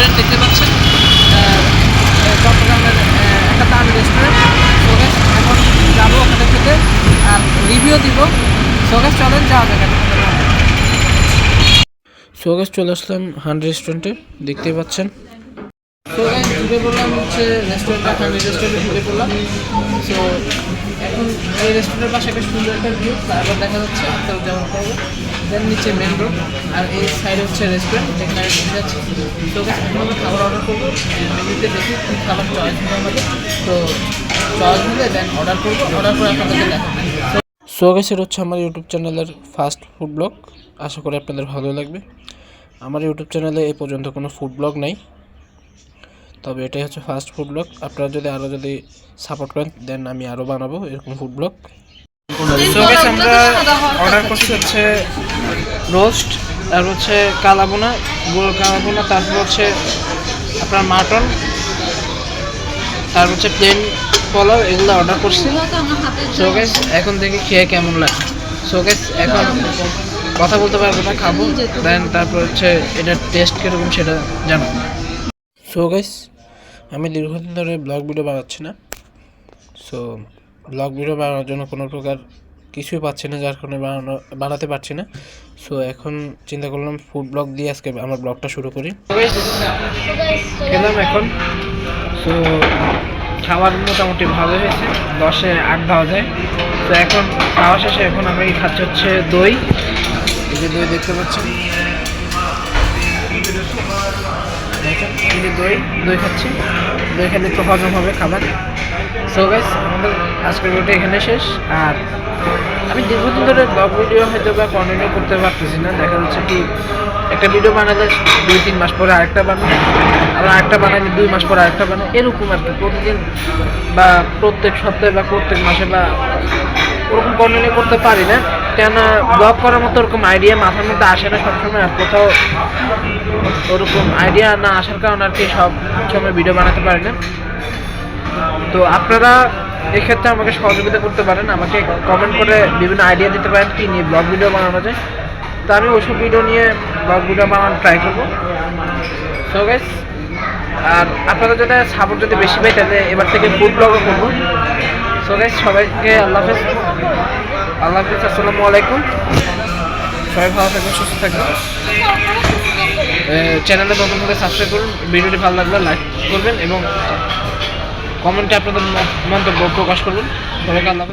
Restaurant দেখতে পাচ্ছেন। চট্টগ্রামের একটা দামি রেস্টুরেন্ট সোগেস এখন যাব ওখানে খেতে আর রিভিউ দিব। সোগেস চলেন যাওয়া যাবে সোগেস চলে আসলাম হান রেস্টুরেন্টে দেখতেই পাচ্ছেন। তো ঢুকে পড়লাম হচ্ছে রেস্টুরেন্টটা ফ্যামিলি রেস্টুরেন্টে ঢুকে পড়লাম। সো এখন এই রেস্টুরেন্টের পাশে একটা সুন্দর একটা ভিউ তারপর দেখা যাচ্ছে তো যেমন করব। দেন নিচে মেন রোড আর এই সাইডে হচ্ছে রেস্টুরেন্ট যেখানে বসে আছি। তো আমরা খাবার অর্ডার করব মেনুতে দেখি কী খাবার চয়েস হবে আমাদের। তো চয়েস হলে দেন অর্ডার করব অর্ডার করে আপনাদেরকে দেখাবো। সো এটা হচ্ছে আমার ইউটিউব চ্যানেলের ফার্স্ট ফুড ব্লগ আশা করি আপনাদের ভালো লাগবে। আমার ইউটিউব চ্যানেলে এই পর্যন্ত কোনো ফুড ব্লগ নাই। তবে এটাই হচ্ছে ফার্স্ট ফুড ব্লগ আপনারা যদি আরও যদি সাপোর্ট করেন দেন আমি আরও বানাবো এরকম ফুড ব্লগ আমরা অর্ডার করছি হচ্ছে রোস্ট আর হচ্ছে কালাবোনা কালাবোনা তারপর হচ্ছে আপনার মাটন তারপর হচ্ছে প্লেন পোলাও, এগুলো অর্ডার করছি। সো গাইস এখন দেখি খেয়ে কেমন লাগে। সো গাইস এখন কথা বলতে পারব না, খাব। দেন তারপর হচ্ছে এটার টেস্ট কীরকম সেটা জানাব সো গাইস আমি দীর্ঘদিন ধরে ব্লগ ভিডিও বানাচ্ছি না। সো ব্লগ ভিডিও বানানোর জন্য কোনো প্রকার কিছুই পাচ্ছি না, যার কারণে বানানো, বানাতে পারছি না। সো এখন চিন্তা করলাম ফুড ব্লগ দিয়ে আজকে আমার ব্লগটা শুরু করি। খেলাম এখন। সো খাবার মোটামুটি ভালো হয়েছে। দশে আট দেওয়া যায়। তো এখন খাওয়া শেষে এখন আমি খাচ্ছি হচ্ছে দই। এই যে দই দেখতে যে দই দই খাচ্ছি। দই খেলে একটু হজম হবে খাবার। সো গাইস আমাদের আজকের ভিডিও এখানে শেষ। আর আমি দীর্ঘদিন ধরে ব্লগ ভিডিও হয়তো বা কন্টিনিউ করতে পারতেছি না। দেখা যাচ্ছে কি, একটা ভিডিও বানালে দুই, তিন মাস পরে আরেকটা বানাই আবার আরেকটা বানাইলে দুই মাস পরে আরেকটা বানাই এরকম আর কি। প্রতিদিন বা প্রত্যেক সপ্তাহে বা প্রত্যেক মাসে বা ওরকম কন্টিনিউ করতে পারি না। কেন ব্লগ করার মতো ওরকম আইডিয়া মাথার মধ্যে আসে না সবসময়, আর কোথাও ওরকম আইডিয়া না আসার কারণে আর কি সব সময় ভিডিও বানাতে পারি না। তো আপনারা এক্ষেত্রে আমাকে সহযোগিতা করতে পারেন, আমাকে কমেন্ট করে বিভিন্ন আইডিয়া দিতে পারেন, কি নিয়ে ব্লগ ভিডিও বানানো যায়। তো আমি ওইসব ভিডিও নিয়ে ব্লগ ভিডিও বানানো ট্রাই করব। সো গাইস আর আপনারা যদি সাপোর্ট যদি বেশি পাই, তাহলে এবার থেকে ফুড ব্লগও করব। সো গাইস সবাইকে আল্লাহ হাফেজ। আল্লাহ হাফেজ, আসসালামু আলাইকুম। সবাই ভালো থাকবেন, সুস্থ থাকবেন। চ্যানেলে নতুন করে সাবস্ক্রাইব করুন। ভিডিওটি ভালো লাগলে লাইক করবেন এবং কমেন্টে আপনাদের মন্তব্য প্রকাশ করুন সবাইকে আল্লাহ